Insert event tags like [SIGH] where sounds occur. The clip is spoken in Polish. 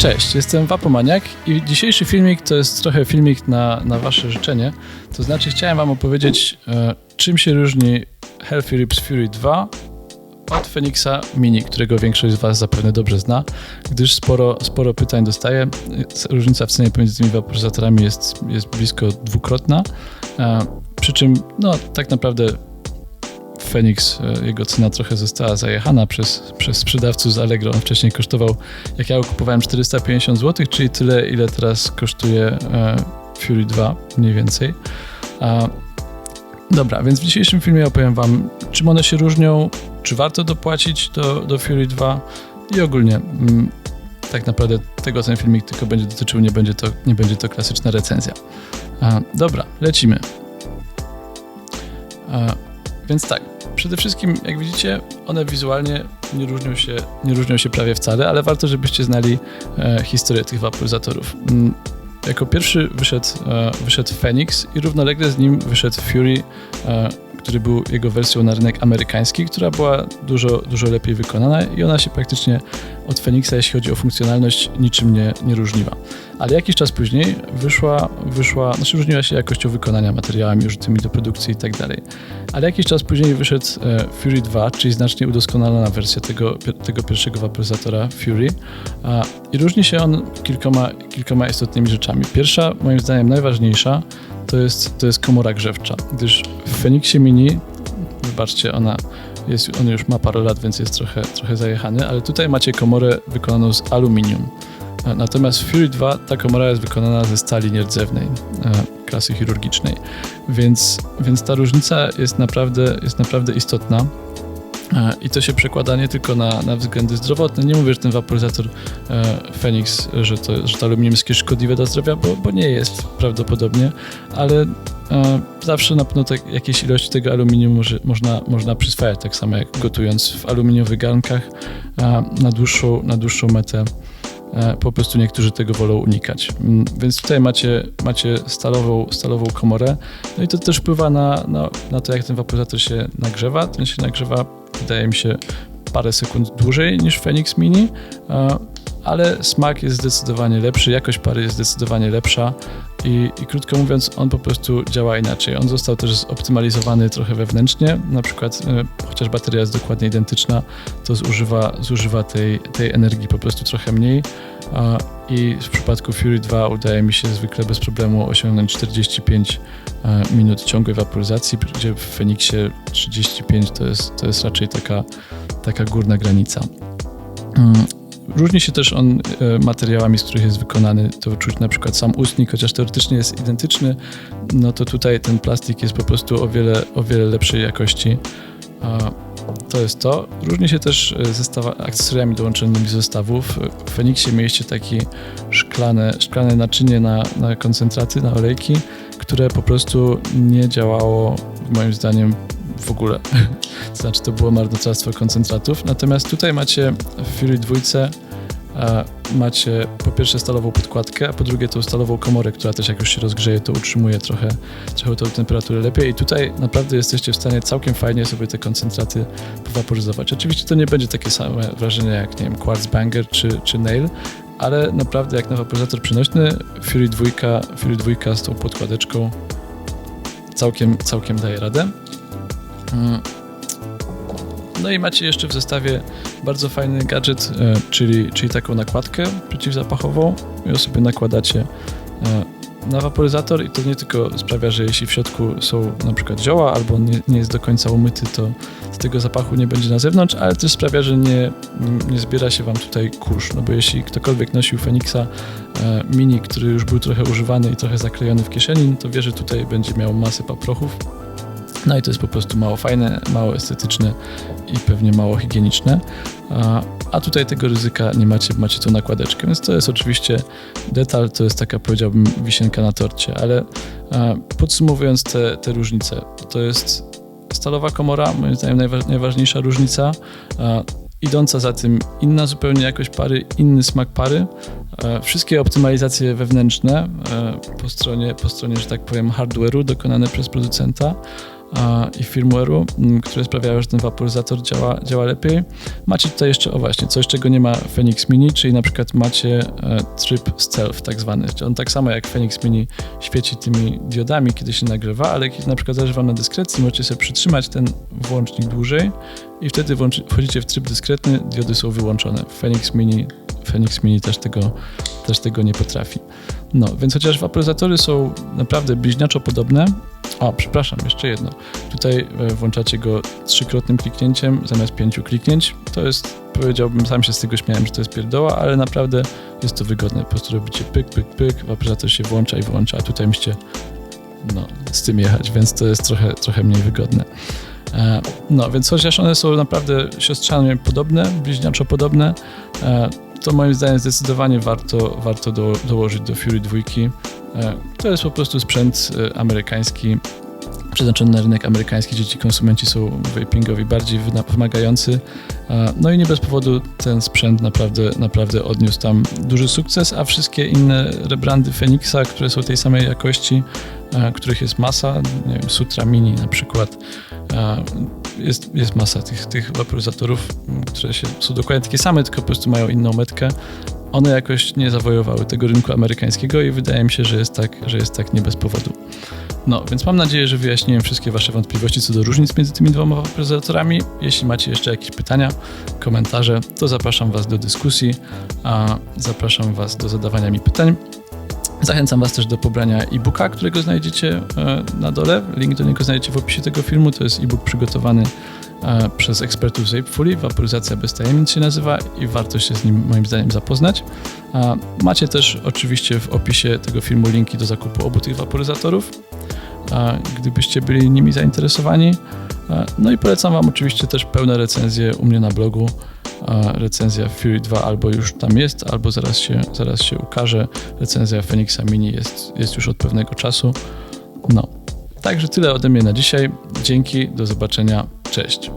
Cześć, jestem Wapomaniak i dzisiejszy filmik to jest trochę filmik na, na wasze życzenie. To znaczy chciałem wam opowiedzieć, e, czym się różni Healthy Rips Fury 2 od Phoenixa Mini, którego większość z was zapewne dobrze zna, gdyż sporo, sporo pytań dostaję. Różnica w cenie pomiędzy tymi waporyzatorami jest, jest blisko dwukrotna, e, przy czym no, tak naprawdę Phoenix, e, jego cena trochę została zajechana przez, przez sprzedawców z Allegro. On wcześniej kosztował, jak ja kupowałem, 450 zł, czyli tyle, ile teraz kosztuje e, Fury 2, mniej więcej. Dobra, więc w dzisiejszym filmie opowiem Wam, czym one się różnią, czy warto dopłacić do, do Fury 2 i ogólnie mm, tak naprawdę tego ten filmik tylko będzie dotyczył, nie będzie to, nie będzie to klasyczna recenzja. dobra, lecimy. więc tak, przede wszystkim, jak widzicie, one wizualnie nie różnią się, nie różnią się prawie wcale, ale warto, żebyście znali e, historię tych waporyzatorów. Mm, jako pierwszy wyszedł, e, wyszedł Phoenix i równolegle z nim wyszedł Fury, e, który był jego wersją na rynek amerykański, która była dużo, dużo lepiej wykonana i ona się praktycznie od Phoenixa, jeśli chodzi o funkcjonalność, niczym nie, nie różniła. Ale jakiś czas później wyszła, wyszła, znaczy różniła się jakością wykonania materiałami użytymi do produkcji i tak dalej. Ale jakiś czas później wyszedł e, Fury 2, czyli znacznie udoskonalona wersja tego, tego pierwszego waporyzatora Fury. I różni się on kilkoma, kilkoma istotnymi rzeczami. Pierwsza, moim zdaniem najważniejsza, to jest, to jest komora grzewcza, gdyż w Phoenixie Mini, wybaczcie, ona jest, on już ma parę lat, więc jest trochę, trochę zajechany, ale tutaj macie komorę wykonaną z aluminium. E, natomiast w Fury 2 ta komora jest wykonana ze stali nierdzewnej e, klasy chirurgicznej, więc, więc ta różnica jest naprawdę, jest naprawdę istotna. E, I to się przekłada nie tylko na, na względy zdrowotne. Nie mówię, że ten waporyzator e, Phoenix, że to, że to aluminium jest szkodliwe dla zdrowia, bo, bo nie jest prawdopodobnie, ale e, zawsze na pewno tak, jakieś ilości tego aluminium może, można, można przyswajać, tak samo jak gotując w aluminiowych garnkach e, na, dłuższą, na dłuższą metę. E, po prostu niektórzy tego wolą unikać. Mm, więc tutaj macie, macie stalową, stalową komorę. No i to też wpływa na, na, na to, jak ten waporyzator się nagrzewa. Ten się nagrzewa, wydaje mi się, parę sekund dłużej niż Phoenix Mini, ale smak jest zdecydowanie lepszy, jakość pary jest zdecydowanie lepsza i, i, krótko mówiąc, on po prostu działa inaczej. On został też zoptymalizowany trochę wewnętrznie, na przykład y, chociaż bateria jest dokładnie identyczna, to zużywa, zużywa tej, tej energii po prostu trochę mniej i w przypadku Fury 2 udaje mi się zwykle bez problemu osiągnąć 45 e, minut ciągłej waporyzacji, gdzie w Phoenixie 35 to jest, to jest raczej taka, taka górna granica. Różni się też on e, materiałami, z których jest wykonany. To czuć na przykład sam ustnik, chociaż teoretycznie jest identyczny, no to tutaj ten plastik jest po prostu o wiele, o wiele lepszej jakości. To jest to. Różni się też e, zestawa, akcesoriami dołączonymi z zestawów. W Fenixie mieliście takie szklane, szklane naczynie na, na koncentraty, na olejki, które po prostu nie działało moim zdaniem w ogóle. [LAUGHS] to znaczy to było marnotrawstwo koncentratów. Natomiast tutaj macie w Fury 2 macie po pierwsze stalową podkładkę, a po drugie tą stalową komorę, która też jak już się rozgrzeje, to utrzymuje trochę, trochę tą temperaturę lepiej i tutaj naprawdę jesteście w stanie całkiem fajnie sobie te koncentraty powaporyzować. Oczywiście to nie będzie takie same wrażenie jak, nie wiem, Quartz Banger czy, czy Nail, ale naprawdę jak na waporyzator przenośny Fury 2, Fury 2 z tą podkładeczką całkiem, całkiem daje radę. Mm. No i macie jeszcze w zestawie bardzo fajny gadżet, e, czyli, czyli taką nakładkę przeciwzapachową. Ją sobie nakładacie e, na waporyzator i to nie tylko sprawia, że jeśli w środku są na przykład zioła albo nie, nie jest do końca umyty, to z tego zapachu nie będzie na zewnątrz, ale też sprawia, że nie, nie zbiera się wam tutaj kurz, no bo jeśli ktokolwiek nosił Fenixa e, Mini, który już był trochę używany i trochę zaklejony w kieszeni, no to wie, że tutaj będzie miał masę paprochów no i to jest po prostu mało fajne, mało estetyczne i pewnie mało higieniczne. A tutaj tego ryzyka nie macie, macie tą nakładeczkę, więc to jest oczywiście detal, to jest taka powiedziałbym wisienka na torcie, ale podsumowując te, te różnice, to jest stalowa komora, moim zdaniem najważniejsza różnica, idąca za tym inna zupełnie jakość pary, inny smak pary, wszystkie optymalizacje wewnętrzne po stronie, po stronie, że tak powiem, hardware'u dokonane przez producenta, i firmware'u, m, które sprawiają, że ten waporyzator działa, działa lepiej. Macie tutaj jeszcze, o właśnie, coś czego nie ma Phoenix Mini, czyli na przykład macie e, tryb stealth tak zwany. On tak samo jak Phoenix Mini świeci tymi diodami, kiedy się nagrywa, ale kiedy na przykład zależy wam na dyskrecji, możecie sobie przytrzymać ten włącznik dłużej i wtedy wchodzicie w tryb dyskretny, diody są wyłączone. Phoenix Mini, Phoenix Mini też tego, też tego nie potrafi. No, więc chociaż waporyzatory są naprawdę bliźniaczo podobne, a przepraszam, jeszcze jedno. Tutaj e, włączacie go trzykrotnym kliknięciem zamiast pięciu kliknięć. To jest, powiedziałbym, sam się z tego śmiałem, że to jest pierdoła, ale naprawdę jest to wygodne. Po prostu robicie pyk, pyk, pyk, waporyzator się włącza i wyłącza, a tutaj musicie no, z tym jechać, więc to jest trochę, trochę mniej wygodne. E, No, więc chociaż one są naprawdę siostrzanie podobne, bliźniaczo podobne, e, to moim zdaniem zdecydowanie warto, warto do, dołożyć do Fury 2. E, To jest po prostu sprzęt e, amerykański, przeznaczony na rynek amerykański, gdzie ci konsumenci są vapingowi bardziej wymagający. E, No i nie bez powodu ten sprzęt naprawdę, naprawdę odniósł tam duży sukces, a wszystkie inne rebrandy Phoenixa, które są tej samej jakości, których jest masa, wiem, Sutra Mini na przykład, jest, jest masa tych, tych waporyzatorów, m, które się, są dokładnie takie same, tylko po prostu mają inną metkę. One jakoś nie zawojowały tego rynku amerykańskiego i wydaje mi się, że jest tak, że jest tak nie bez powodu. No, więc mam nadzieję, że wyjaśniłem wszystkie Wasze wątpliwości co do różnic między tymi dwoma waporyzatorami. Jeśli macie jeszcze jakieś pytania, komentarze, to zapraszam Was do dyskusji, a zapraszam Was do zadawania mi pytań. Zachęcam Was też do pobrania e-booka, którego znajdziecie e, na dole. Link do niego znajdziecie w opisie tego filmu. To jest e-book przygotowany e, przez ekspertów z Vapefully. Waporyzacja bez tajemnic się nazywa i warto się z nim moim zdaniem zapoznać. Macie też oczywiście w opisie tego filmu linki do zakupu obu tych waporyzatorów, gdybyście byli nimi zainteresowani. E, No i polecam Wam oczywiście też pełne recenzje u mnie na blogu. Recenzja Fury 2 albo już tam jest, albo zaraz się, zaraz się ukaże. Recenzja Phoenixa Mini jest, jest już od pewnego czasu. No, także tyle ode mnie na dzisiaj. Dzięki, do zobaczenia. Cześć.